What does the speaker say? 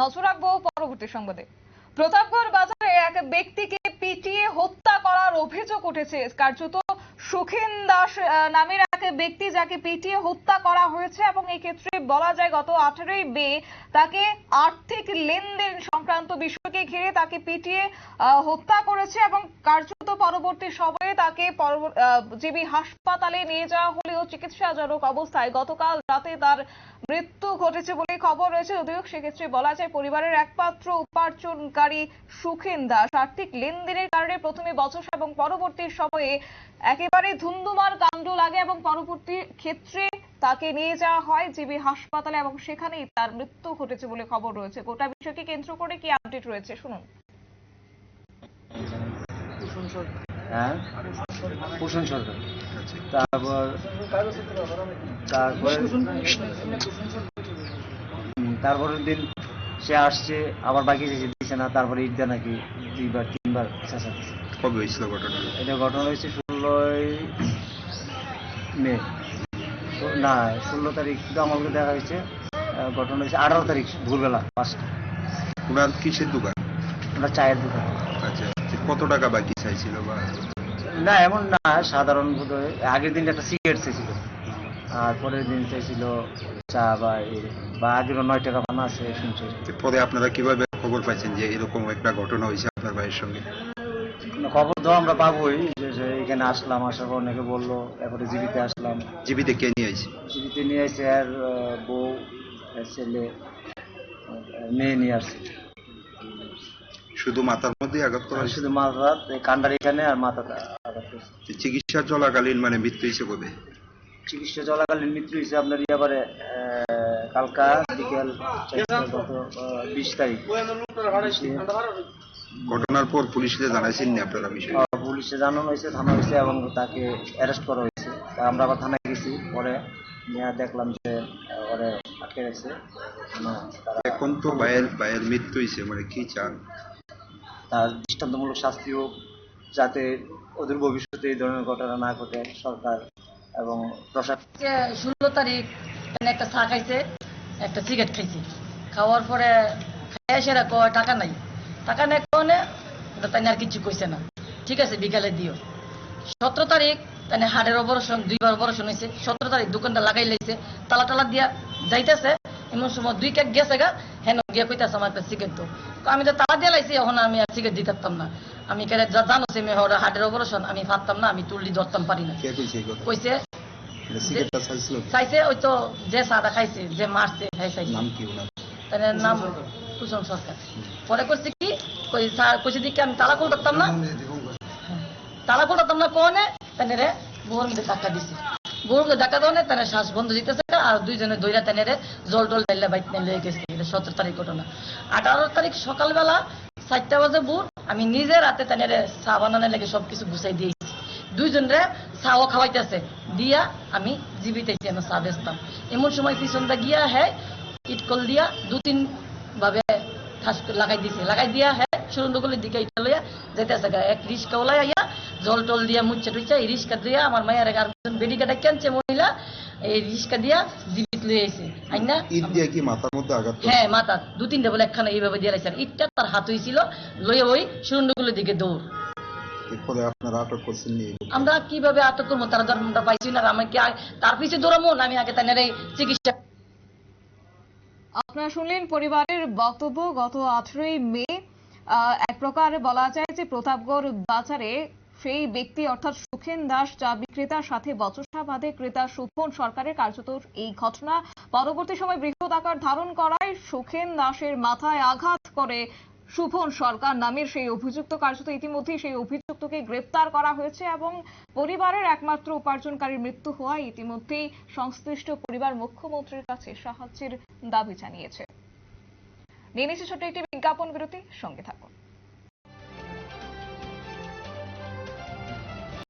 নজর রাখব পরবর্তী সংবাদে। প্রতাপগড় বাজারে এক ব্যক্তিকে পিটিয়ে হত্যা করার অভিযোগ উঠেছে। কার্যত সুখেন দাস নামের এক ব্যক্তি যাকে পিটিয়ে হত্যা করা হয়েছে এবং এই ক্ষেত্রে বলা যায় গত আঠারোই মে তাকে আর্থিক লেনদেন সংক্রান্ত বিষয়কে ঘিরে তাকে পিটিয়ে হত্যা করেছে এবং কার্যত পরবর্তী সময়ে তাকে জিবি হাসপাতালে নিয়ে যাওয়া হলেও চিকিৎসাজনক অবস্থায় গতকাল রাতে তার মৃত্যু ঘটেছে বলে খবর রয়েছে। যদিও সেক্ষেত্রে বলা যায় পরিবারের একমাত্র উপার্জনকারী সুখেন দাস। আর্থিক লেনদেনের কারণে প্রথমে বছর এবং পরবর্তী সময়ে একেবারে ধুন্ধুমার কাণ্ড লাগে এবং পরবর্তী ক্ষেত্রে তাকে নিয়ে যাওয়া হয় জিবি হাসপাতালে এবং সেখানেই তার মৃত্যু ঘটেছে বলে খবর রয়েছে। গোটা বিষয়কে কেন্দ্র করে কি আপডেট রয়েছে? শুনুন। হ্যাঁ? ভূষণ সরকার। তারপর তারপরে তারপরের দিন সে আসছে আবার বাকি রেখে দিচ্ছে না তারপরে ঈদটা নাকি দুইবার তিনবার কবে হয়েছিল ঘটনা? এটা ঘটনা হয়েছে ষোলোই মে। না ষোলো তারিখ তো আমাকে দেখা হয়েছে ঘটনা হয়েছে আঠারো তারিখ ভোরবেলা পাঁচটা। ওনার কিসের দোকান? ওটা চায়ের দোকান। আচ্ছা। কত টাকা বাকি চাইছিল বা? না এমন না সাধারণ আগের দিন একটা সিগারেট চাইছিল। আর পরের দিন চাইছিল চা বা বা আগের নয় টাকা বানা আছে শুনছে। পরে আপনারা কীভাবে খবর পাইছেন যে এরকম একটা ঘটনা হয়েছে আপনার ভাইয়ের সঙ্গে? খবর তো আমরা পাবোই যে এখানে আসলাম আসার পর অনেকে বলল এরপরে জীবিতে আসলাম। জীবিতে কে নিয়ে আইছে? জীবিতে নিয়ে এসে আর বউ ছেলে মেয়ে নিয়ে আসছে। শুধু মাথার মধ্যে আঘাত করা শুধু মাথা কান্ডার এখানে আর মাথাটা আঘাত। চিকিৎসা চলাকালীন মানে মৃত্যু হয়েছে কবে চিকিৎসা চলাকালীন মৃত্যু হয়েছে আপনার ইয়াবারে কালকা বিকেল বিশ তারিখ। ঘটনার পর পুলিশকে জানাইছেন নি আপনারা বিষয় পুলিশে জানানো হয়েছে থানা হয়েছে এবং তাকে অ্যারেস্ট করা হয়েছে। আমরা আবার থানায় গেছি পরে নিয়ে দেখলাম যে ওরে আটকে গেছে। এখন তো ভাইয়ের ভাইয়ের মৃত্যু হয়েছে মানে কি চান? তার দৃষ্টান্তমূলক শাস্তি হোক যাতে ওদের ভবিষ্যতে এই ধরনের ঘটনা না ঘটে সরকার এবং প্রশাসন। ষোলো তারিখ একটা চা খাইছে, একটা সিগারেট খাইছে। খাওয়ার পরে খাইয়া সেরা কয়, টাকা নাই। টাকা নেই কনে তাই আর কিছু কইছে না। ঠিক আছে, বিকালে দিও। সতেরো তারিখ তাই হাটের অপারেশন, দুইবার অপারেশন হয়েছে সতেরো তারিখ দোকানটা লাগাই লাইছে। তালা টালা দিয়া যাইতেছে। এমন সময় দুই কেক গেছে গা হেন গিয়া কইতাছে আমার একটা সিগারেট তো। তো আমি তো তালা দিয়ে লাইছি এখন আমি আর সিগারেট দিতে পারতাম না। আমি কেন জানো সে মেয়ে হাটের অপারেশন আমি পারতাম না আমি তুললি ধরতাম পারি না। কইছে চাইছিল চাইছে ওই তো যে সাদা খাইছে যে মারছে হ্যাঁ চাইছে। নাম কি তার নাম কুসুম সরকার। পরে করছে কি? কই কইছে দিকে আমি তালা খুলতাম না। হ্যাঁ। তালা খুলতাম না কোনে তানে রে বোর মধ্যে ধাক্কা দিছে। বোর মধ্যে ধাক্কা দেওয়া তানে শ্বাস বন্ধ দিতেছে। আর দুইজনে দইরা তানে রে জল টল ডাইলা বাইক নিয়ে গেছে। এটা সতেরো তারিখ ঘটনা। আঠারো তারিখ সকালবেলা চারটা বাজে ভোর, আমি নিজে রাতে তানে রে চা বানানোর লেগে সব কিছু গুছাই দুইজন রে চাও খাওয়াইতেছে। দিয়া আমি জীবিত আইছি আমি চা বেচতাম। এমন সময় পিছনটা গিয়া হ্যাঁ ইটকল দিয়া দু তিন ভাবে ঠাস লাগাই দিছে। লাগাই দিয়া হ্যাঁ সুরন্দগুলির দিকে ইটা লইয়া যাইতেছে গা। এক রিস্কা ওলাই আইয়া জল টল দিয়া মুচ্ছা টুচ্ছা এই রিস্কা দিয়া আমার মায়ের আর বেডিকাটা কেনছে মহিলা? এই রিস্কা দিয়া জীবিত লই আইছে আইনা ঈদ দিয়ে কি মাথার মধ্যে আঘাত হ্যাঁ মাথা। দু তিনটা বলে একখানা এইভাবে দিয়ে লাইছে। ইটটা তার হাত হইছিল ওই দিকে দৌড়। এরপরে আপনারা আটক করছেন আমরা কীভাবে আটক করব? তারা জন্মটা পাইছি না আমি কি তার পিছিয়ে দৌড়াবো না আমি আগে তাদের চিকিৎসা আপনারা শুনলেন পরিবারের বক্তব্য গত আঠেরোই মে এক প্রকার বলা যায় যে প্রতাপগড় বাজারে সেই ব্যক্তি অর্থাৎ সুখেন দাস চা বিক্রেতার সাথে বচসা বাদে ক্রেতা সুফন সরকারের কার্যত এই ঘটনা। পরবর্তী সময় বৃহৎ আকার ধারণ করায় সুখেন দাসের মাথায় আঘাত করে সুফন সরকার নামের সেই অভিযুক্ত। কার্যত ইতিমধ্যেই সেই অভিযুক্তকে গ্রেপ্তার করা হয়েছে এবং পরিবারের একমাত্র উপার্জনকারীর মৃত্যু হওয়ায় ইতিমধ্যেই সংশ্লিষ্ট পরিবার মুখ্যমন্ত্রীর কাছে সাহায্যের দাবি জানিয়েছে। নিয়ে নিচ্ছে ছোট্ট একটি বিজ্ঞাপন বিরতি। সঙ্গে থাকুন।